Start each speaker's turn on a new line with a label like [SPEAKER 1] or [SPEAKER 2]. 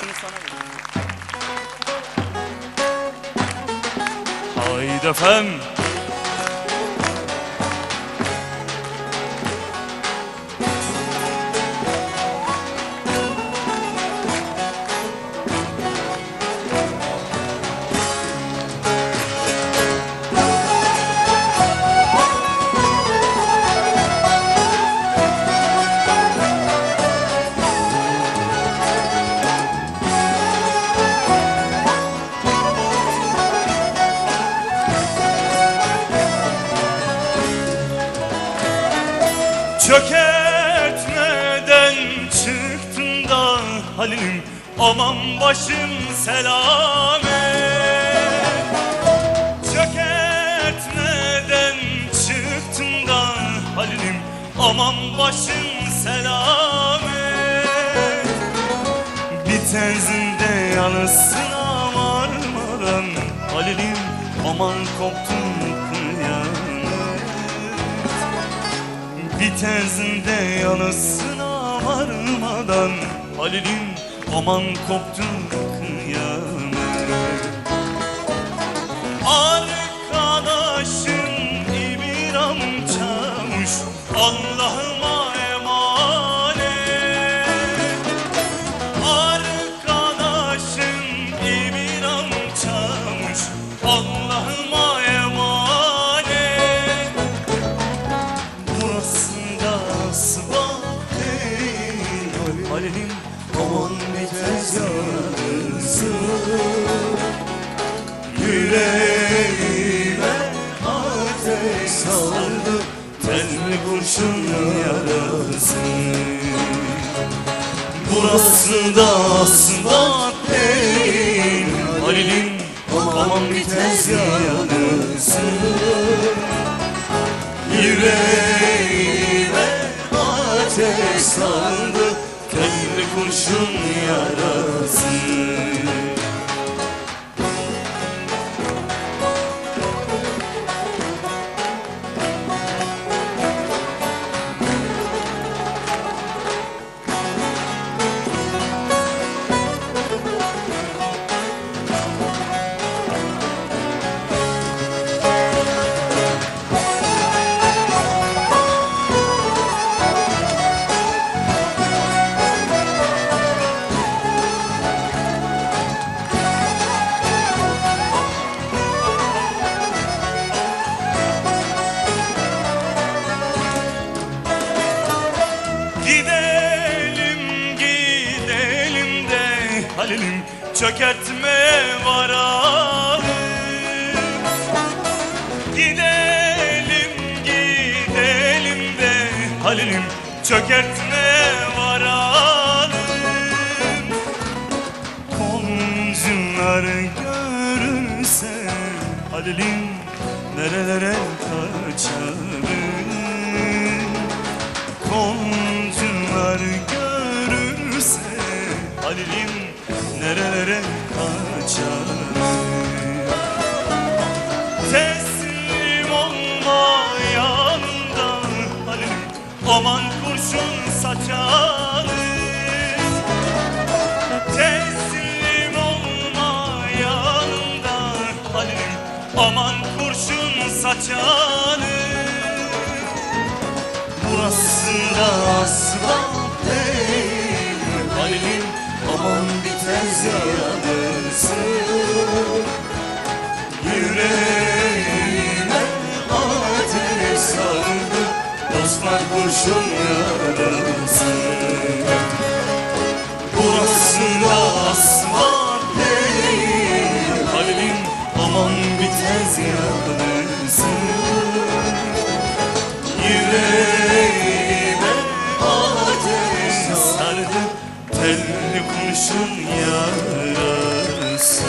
[SPEAKER 1] Şunu sana ver.
[SPEAKER 2] Haydi efendim. Çökertmeden çıktın da Halil'im Aman başım selamet Çökertmeden çıktın da Halil'im Aman başım selamet Bir tenzinde yanısına varmadan Halil'im aman koptun bir tenzinde yanısına varmadan Halil'im aman koptu kıyamet Halil'im aman bitmez yarısı Yüreğime ateş saldı Telli kurşun yarası? Burası da sıvak değil Halil'im aman bitmez yarısı Yüreğime kurşun yarası Halil'im çökertme varalım. Gidelim gidelim de Halil'im çökertme varalım. Komşular görürse Halil'im nerelere kaçarım Komşular görürse Halil'im nerelere kaçar? Teslim olma yanında Halil'im Aman kurşun saçar Teslim olma yanında Halil'im Aman kurşun saçar Burası da asfalt değil Halil'im aman yarısı Yüreğime ateş sardı Dostlar kurşun yarası Burası da asfalt değil Halil'im aman bitmez yarısı Yüreğime ateş sardı Telli kurşun yarası